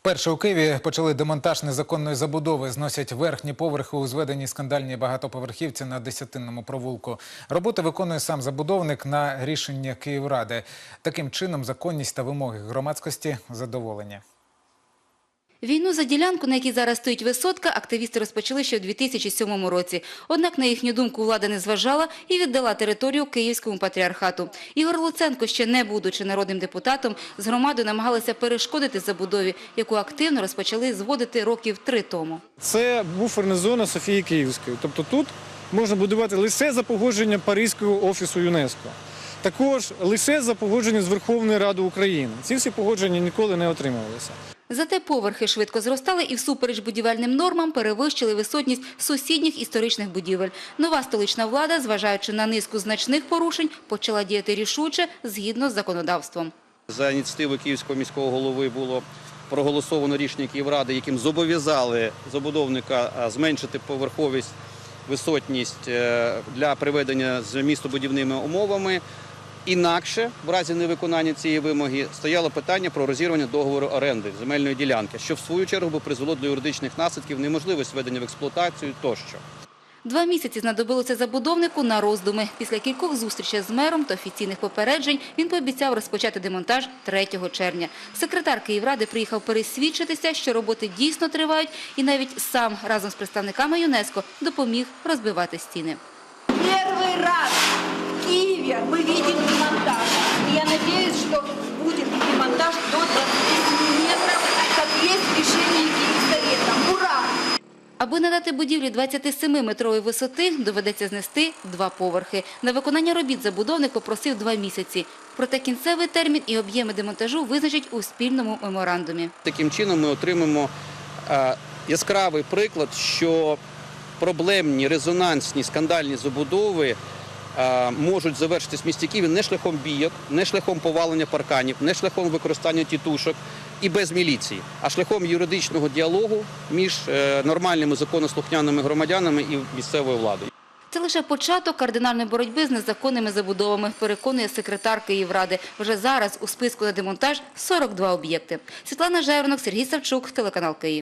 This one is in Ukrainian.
Вперше у Києві почали демонтаж незаконної забудови. Зносять верхні поверхи у зведеній скандальній багатоповерхівці на Десятинному провулку. Роботи виконує сам забудовник на рішення Київради. Таким чином, законність та вимоги громадськості задоволені. Війну за ділянку, на якій зараз стоїть висотка, активісти розпочали ще у 2007 році. Однак, на їхню думку, влада не зважала і віддала територію Київському патріархату. Ігор Луценко, ще не будучи народним депутатом, з громадою намагалися перешкодити забудові, яку активно розпочали зводити років три тому. Це буферна зона Софії Київської. Тобто тут можна будувати лише за погодження Паризького офісу ЮНЕСКО. Також лише за погодження з Верховної Ради України. Ці всі погодження ніколи не отримувалися. Зате поверхи швидко зростали і всупереч будівельним нормам перевищили висотність сусідніх історичних будівель. Нова столична влада, зважаючи на низку значних порушень, почала діяти рішуче згідно з законодавством. За ініціативи Київського міського голови було проголосовано рішення Київради, яким зобов'язали забудовника зменшити поверховість, висотність е, для приведення з містобудівними умовами. Інакше, в разі невиконання цієї вимоги, стояло питання про розірвання договору оренди земельної ділянки, що в свою чергу би призвело до юридичних наслідків, неможливість введення в експлуатацію тощо. Два місяці знадобилося забудовнику на роздуми. Після кількох зустрічей з мером та офіційних попереджень він пообіцяв розпочати демонтаж 3 червня. Секретар Київради приїхав пересвідчитися, що роботи дійсно тривають, і навіть сам разом з представниками ЮНЕСКО допоміг розбивати стіни. Первый раз в Киеве мы видим Надати будівлі 27-метрової висоти, доведеться знести два поверхи. На виконання робіт забудовник попросив два місяці. Проте кінцевий термін і об'єми демонтажу визначать у спільному меморандумі. Таким чином ми отримаємо е, яскравий приклад, що проблемні, резонансні, скандальні забудови можуть завершитись в місті Києві не шляхом бійок, не шляхом повалення парканів, не шляхом використання тітушок і без міліції, а шляхом юридичного діалогу між е, нормальними законослухняними громадянами і місцевою владою. Це лише початок кардинальної боротьби з незаконними забудовами, переконує секретар Київради. Вже зараз у списку на демонтаж 42 об'єкти. Світлана Жайворонок, Сергій Савчук, телеканал Київ.